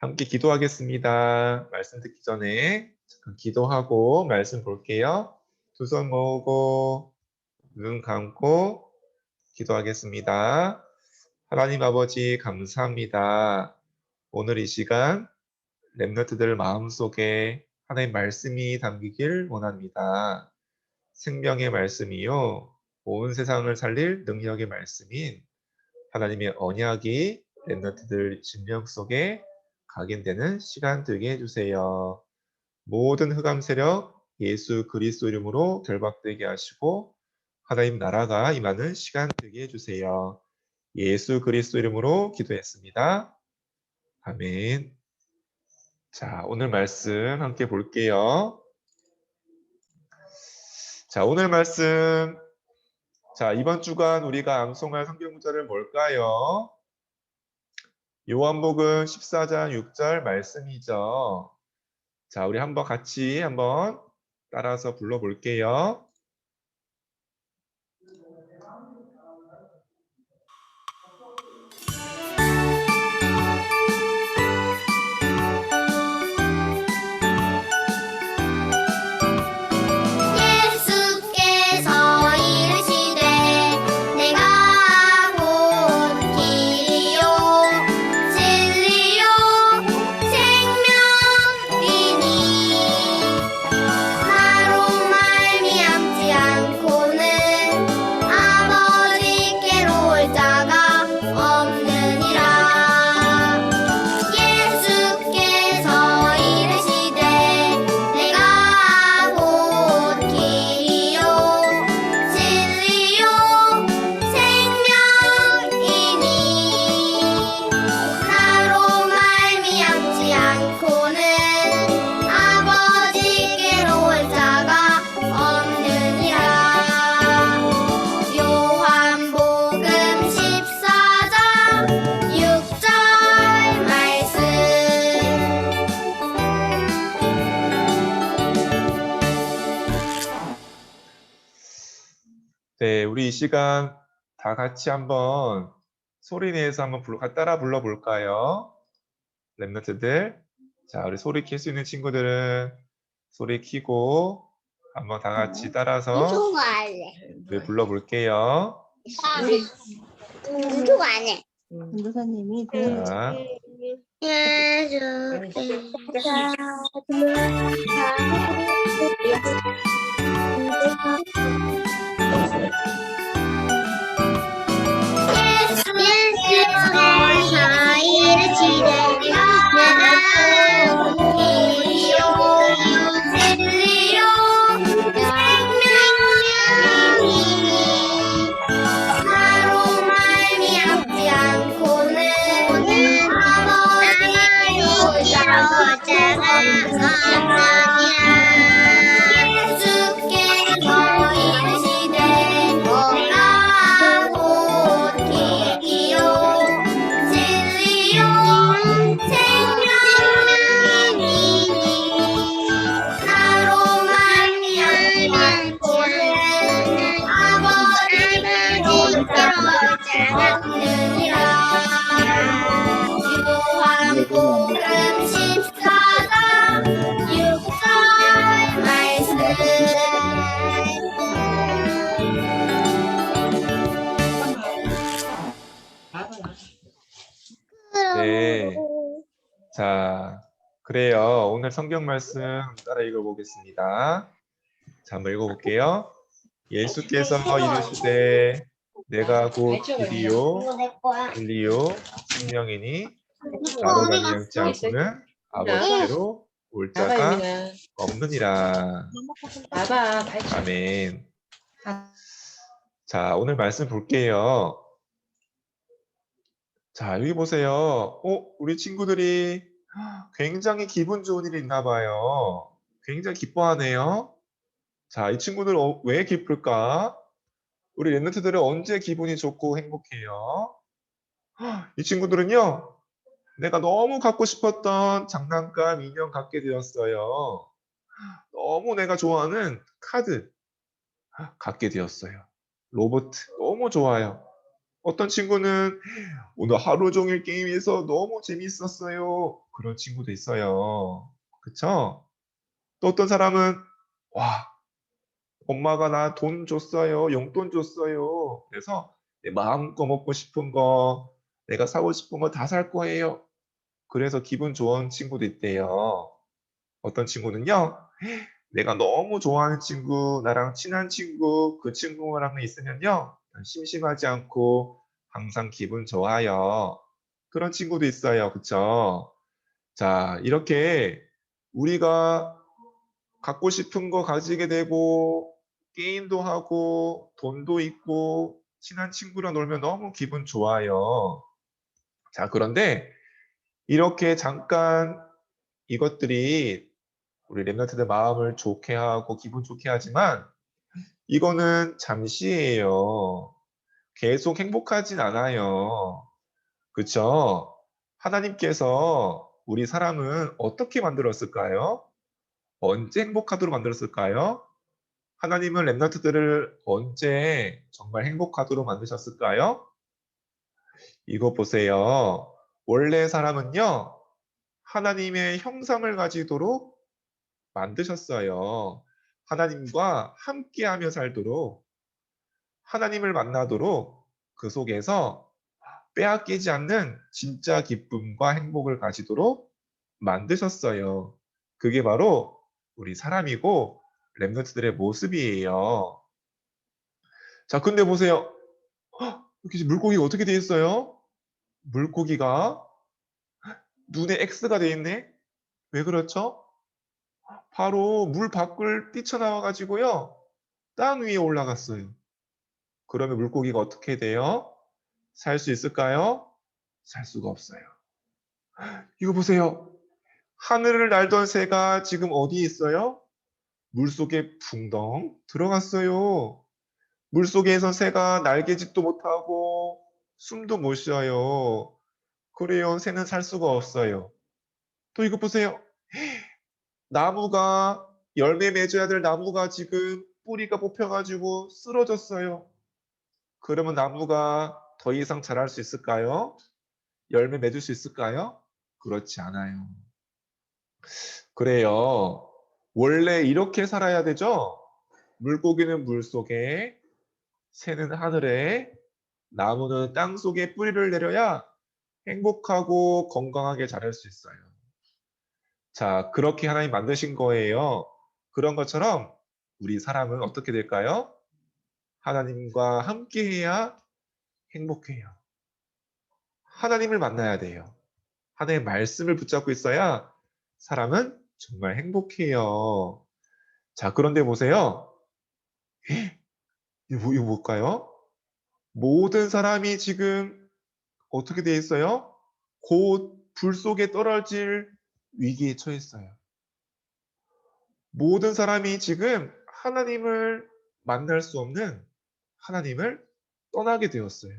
함께 기도하겠습니다. 말씀 듣기 전에 잠깐 기도하고 말씀 볼게요. 두 손 모으고 눈 감고 기도하겠습니다. 하나님 아버지 감사합니다. 오늘 이 시간 랩너트들 마음속에 하나님 말씀이 담기길 원합니다. 생명의 말씀이요. 온 세상을 살릴 능력의 말씀인 하나님의 언약이 랩너트들 진명 속에 각인되는 시간 되게 해주세요. 모든 흑암 세력 예수 그리스도 이름으로 결박되게 하시고 하나님 나라가 임하는 시간 되게 해주세요. 예수 그리스도 이름으로 기도했습니다. 아멘. 자, 오늘 말씀 함께 볼게요. 자, 오늘 말씀. 자, 이번 주간 우리가 암송할 성경 구절은 뭘까요? 요한복음 14장 6절 말씀이죠. 자, 우리 한번 같이 한번 따라서 불러볼게요. 이 시간 다 같이 한번 소리 내서 한번 불러, 따라 불러볼까요? 랩너트들. 자, 우리 소리 킬 수 있는 친구들은 소리 키고 한번 다 같이 따라서 네, 불러볼게요. 좋아하네 전도사님이 자, 예수 께서 네. 자, 그래요. 오늘 성경 말씀 따라 읽어보겠습니다. 자, 한번 읽어볼게요. 예수께서 이르시되 내가 곧 길이요 진리요 생명이니 나로 말미암지 않고는 아버지께로 올 자가 없느니라. 아멘. 자, 오늘 말씀 볼게요. 자, 여기 보세요. 어, 우리 친구들이 굉장히 기분 좋은 일이 있나 봐요. 굉장히 기뻐하네요. 자, 이 친구들 어, 왜 기쁠까? 우리 랩런트들은 언제 기분이 좋고 행복해요? 이 친구들은요, 내가 너무 갖고 싶었던 장난감 인형 갖게 되었어요. 너무 내가 좋아하는 카드 갖게 되었어요. 로봇 너무 좋아요. 어떤 친구는 오늘 하루 종일 게임에서 너무 재밌었어요. 그런 친구도 있어요. 그쵸? 또 어떤 사람은 와, 엄마가 나 돈 줬어요. 용돈 줬어요. 그래서 내 마음껏 먹고 싶은 거, 내가 사고 싶은 거 다 살 거예요. 그래서 기분 좋은 친구도 있대요. 어떤 친구는요, 내가 너무 좋아하는 친구, 나랑 친한 친구, 그 친구랑 있으면요, 심심하지 않고 항상 기분 좋아요. 그런 친구도 있어요. 그쵸? 자, 이렇게 우리가 갖고 싶은 거 가지게 되고, 게임도 하고, 돈도 있고, 친한 친구랑 놀면 너무 기분 좋아요. 자, 그런데 이렇게 잠깐 이것들이 우리 랩런트들 마음을 좋게 하고 기분 좋게 하지만 이거는 잠시예요. 계속 행복하진 않아요. 그쵸? 하나님께서 우리 사람은 어떻게 만들었을까요? 언제 행복하도록 만들었을까요? 하나님은 랩런트들을 언제 정말 행복하도록 만드셨을까요? 이거 보세요. 원래 사람은요, 하나님의 형상을 가지도록 만드셨어요. 하나님과 함께하며 살도록, 하나님을 만나도록 그 속에서 빼앗기지 않는 진짜 기쁨과 행복을 가지도록 만드셨어요. 그게 바로 우리 사람이고 랩런트들의 모습이에요. 자, 근데 보세요. 헉, 물고기가 어떻게 돼 있어요? 물고기가 눈에 X가 돼 있네? 왜 그렇죠? 바로 물 밖을 뛰쳐나와 가지고요. 땅 위에 올라갔어요. 그러면 물고기가 어떻게 돼요? 살 수 있을까요? 살 수가 없어요. 이거 보세요. 하늘을 날던 새가 지금 어디에 있어요? 물속에 붕덩 들어갔어요. 물속에서 새가 날개짓도 못하고 숨도 못 쉬어요. 그래요. 새는 살 수가 없어요. 또 이거 보세요. 나무가 열매 맺어야 될 나무가 지금 뿌리가 뽑혀가지고 쓰러졌어요. 그러면 나무가 더 이상 자랄 수 있을까요? 열매 맺을 수 있을까요? 그렇지 않아요. 그래요. 원래 이렇게 살아야 되죠? 물고기는 물 속에, 새는 하늘에, 나무는 땅 속에 뿌리를 내려야 행복하고 건강하게 자랄 수 있어요. 자, 그렇게 하나님 만드신 거예요. 그런 것처럼 우리 사람은 어떻게 될까요? 하나님과 함께 해야 행복해요. 하나님을 만나야 돼요. 하나님의 말씀을 붙잡고 있어야 사람은 정말 행복해요. 자, 그런데 보세요. 이거, 뭐- 이거 뭘까요? 모든 사람이 지금 어떻게 돼 있어요? 곧 불 속에 떨어질 위기에 처했어요. 모든 사람이 지금 하나님을 만날 수 없는 하나님을 떠나게 되었어요.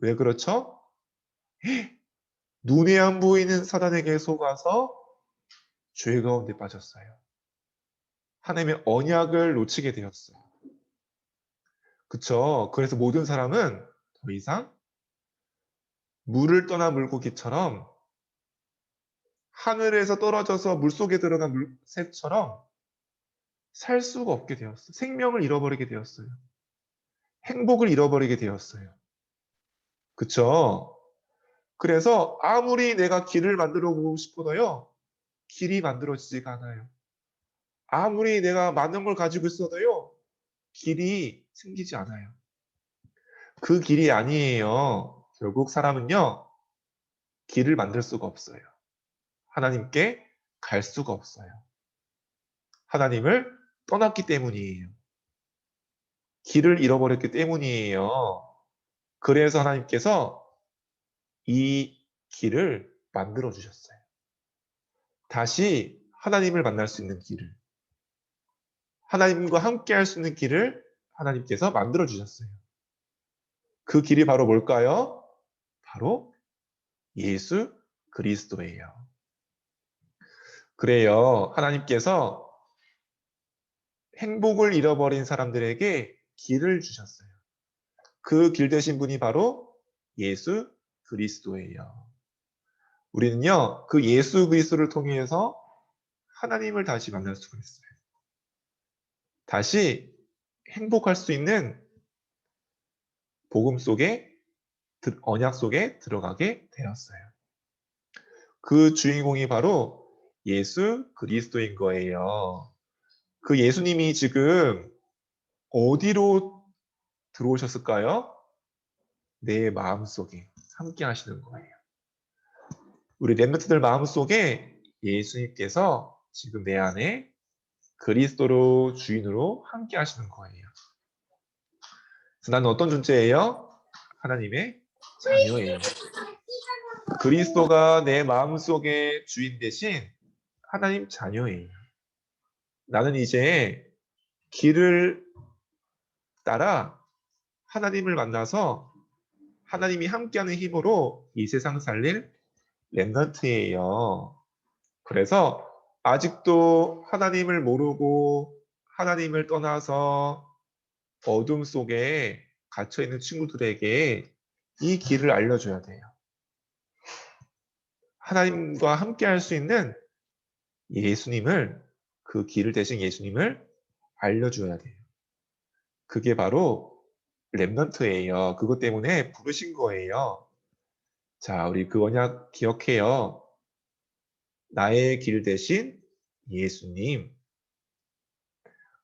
왜 그렇죠? 눈에 안 보이는 사단에게 속아서 죄 가운데 빠졌어요. 하나님의 언약을 놓치게 되었어요. 그쵸? 그래서 모든 사람은 더 이상 물을 떠난 물고기처럼 하늘에서 떨어져서 물속에 들어간 물, 새처럼 살 수가 없게 되었어요. 생명을 잃어버리게 되었어요. 행복을 잃어버리게 되었어요. 그쵸? 그래서 아무리 내가 길을 만들어 보고 싶어도요, 길이 만들어지지가 않아요. 아무리 내가 많은 걸 가지고 있어도요, 길이 생기지 않아요. 그 길이 아니에요. 결국 사람은요, 길을 만들 수가 없어요. 하나님께 갈 수가 없어요. 하나님을 떠났기 때문이에요. 길을 잃어버렸기 때문이에요. 그래서 하나님께서 이 길을 만들어 주셨어요. 다시 하나님을 만날 수 있는 길을. 하나님과 함께 할 수 있는 길을 하나님께서 만들어 주셨어요. 그 길이 바로 뭘까요? 바로 예수 그리스도예요. 그래요. 하나님께서 행복을 잃어버린 사람들에게 길을 주셨어요. 그 길 되신 분이 바로 예수 그리스도예요. 우리는요, 그 예수 그리스도를 통해서 하나님을 다시 만날 수가 있어요. 다시 행복할 수 있는 복음 속에, 들- 언약 속에 들어가게 되었어요. 그 주인공이 바로 예수 그리스도인 거예요. 그 예수님이 지금 어디로 들어오셨을까요? 내 마음 속에 함께 하시는 거예요. 우리 랩런트들 마음 속에 예수님께서 지금 내 안에 그리스도로 주인으로 함께 하시는 거예요. 그래서 나는 어떤 존재예요? 하나님의 자녀예요. 그리스도가 내 마음 속에 주인 대신 하나님 자녀예요. 나는 이제 길을 따라 하나님을 만나서 하나님이 함께하는 힘으로 이 세상 살릴 랩런트예요. 그래서 아직도 하나님을 모르고 하나님을 떠나서 어둠 속에 갇혀 있는 친구들에게 이 길을 알려줘야 돼요. 하나님과 함께 할 수 있는 예수님을 그 길을 대신 예수님을 알려줘야 돼요. 그게 바로 랩넌트예요. 그것 때문에 부르신 거예요. 자, 우리 그 언약 기억해요. 나의 길 대신 예수님.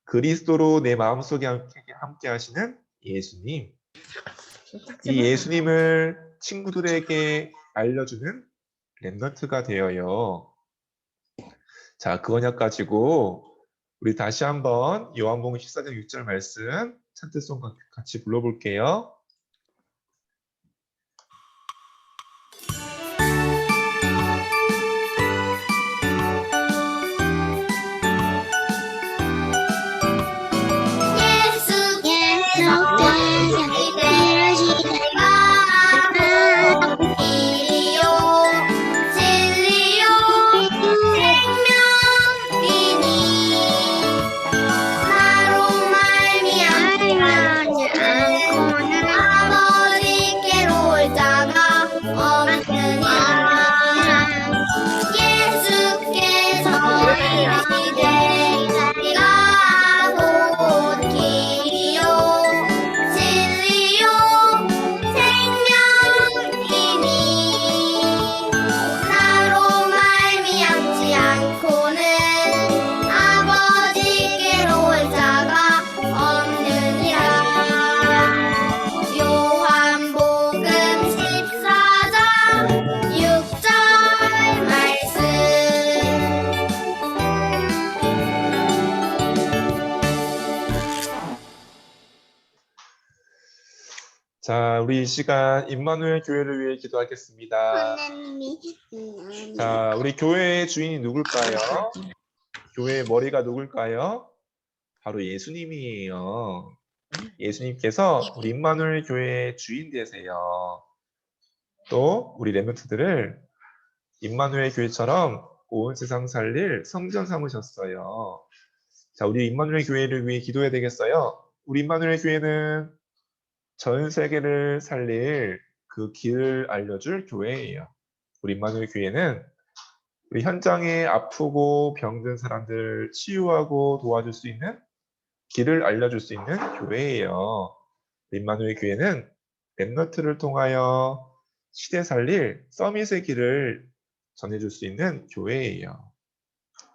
그리스도로 내 마음속에 함께, 하시는 예수님. 이 예수님을 친구들에게 알려주는 랩넌트가 되어요. 자, 그 언약 가지고 우리 다시 한번 요한복음 14장 6절 말씀 찬트송 같이 불러볼게요. 우리 이 시간 임마누엘 교회를 위해 기도하겠습니다. 자, 우리 교회의 주인이 누굴까요? 교회의 머리가 누굴까요? 바로 예수님이에요. 예수님께서 우리 임마누엘 교회의 주인 되세요. 또 우리 레멘트들을 임마누엘 교회처럼 온 세상 살릴 성전 삼으셨어요. 자, 우리 임마누엘 교회를 위해 기도해야 되겠어요. 우리 임마누엘 교회는 전 세계를 살릴 그 길을 알려줄 교회예요. 우리 임마누엘 교회는 우리 현장에 아프고 병든 사람들 치유하고 도와줄 수 있는 길을 알려줄 수 있는 교회예요. 임마누엘 교회는 랩너트를 통하여 시대 살릴 서밋의 길을 전해줄 수 있는 교회예요.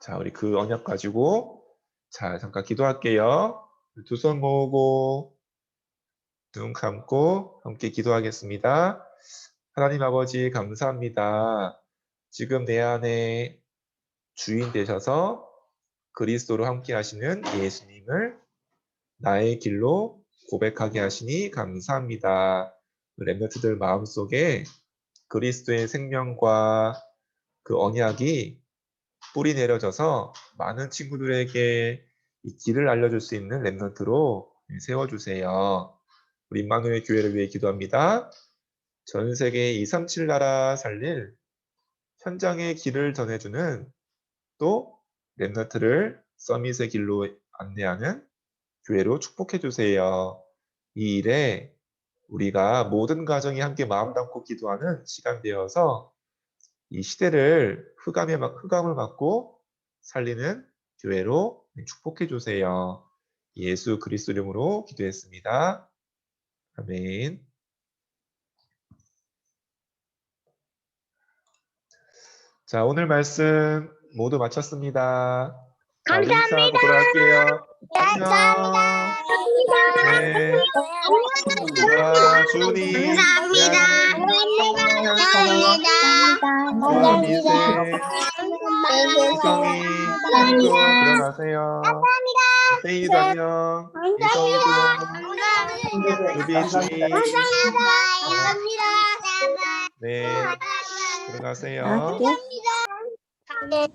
자, 우리 그 언약 가지고 자 잠깐 기도할게요. 두 손 모으고 눈 감고 함께 기도하겠습니다. 하나님 아버지 감사합니다. 지금 내 안에 주인 되셔서 그리스도로 함께 하시는 예수님을 나의 길로 고백하게 하시니 감사합니다. 랩너트들 마음속에 그리스도의 생명과 그 언약이 뿌리 내려져서 많은 친구들에게 이 길을 알려줄 수 있는 랩너트로 세워주세요. 우리 임마누엘 교회를 위해 기도합니다. 전 세계 237 나라 살릴 현장의 길을 전해주는 또 랩너트를 서밋의 길로 안내하는 교회로 축복해 주세요. 이 일에 우리가 모든 가정이 함께 마음 담고 기도하는 시간 되어서 이 시대를 흑암에, 막- 흑암을 막고 살리는 교회로 축복해 주세요. 예수 그리스도 이름으로 기도했습니다. 아멘. 자, 오늘 말씀 모두 마쳤습니다. 인사하고 돌아갈게요. 안녕. 네. 자, 주은이. 감사합니다. 미세, 희성이, 친구 들어가세요. 세이도 안녕. 이성이도, 루비, 주미. 네, 들어가세요. 아, 그래?